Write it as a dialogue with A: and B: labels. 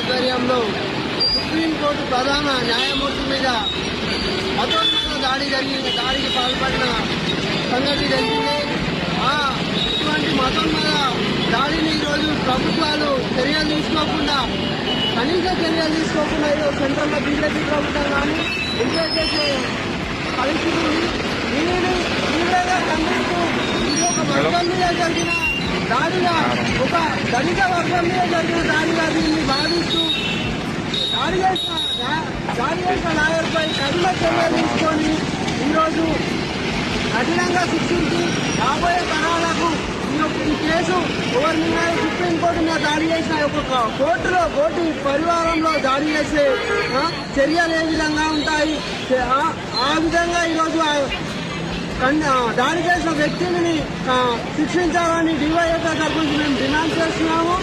A: ఆధ్వర్యంలో సుప్రీంకోర్టు ప్రధాన న్యాయమూర్తి మీద మతోన్మాద దాడి జరిగిన దాడికి పాల్పడిన సంగతి జరిగింది ఆ ఇటువంటి మతోన్నత దాడిని ఈరోజు ప్రభుత్వాలు చర్యలు తీసుకోకుండా కనీస చర్యలు తీసుకోకుండా ఈరోజు సెంట్రల్లో బీజేపీ ప్రభుత్వం కానీ ఎంజాయ్ చేసే పరిస్థితి ఉంది. దీనిని తీవ్రంగా ఖండిస్తూ ఇది ఒక వర్గం మీద జరిగిన దాడిగా ఒక దళిత వర్గం మీద జరిగిన దాడిగా దాడి చేసిన న్యా- దాడి చేసిన లాయర్పై కఠిన చర్యలు తీసుకొని ఈరోజు కఠినంగా శిక్షించి రాబోయే తరాలకు ఈ యొక్క ఈ కేసు ఎవరి మీద సుప్రీంకోర్టు మీద దాడి చేసిన ఒక కోర్టులో కోర్టు పరివారంలో దాడి చేసే చర్యలు ఏ విధంగా ఉంటాయి ఆ- విధంగా ఈరోజు ఆ కన్- దాడి చేసిన వ్యక్తిని శిక్షించాలని డివైఎఫ్ఐ తరఫు నుంచి మేము డిమాండ్ చేస్తున్నాము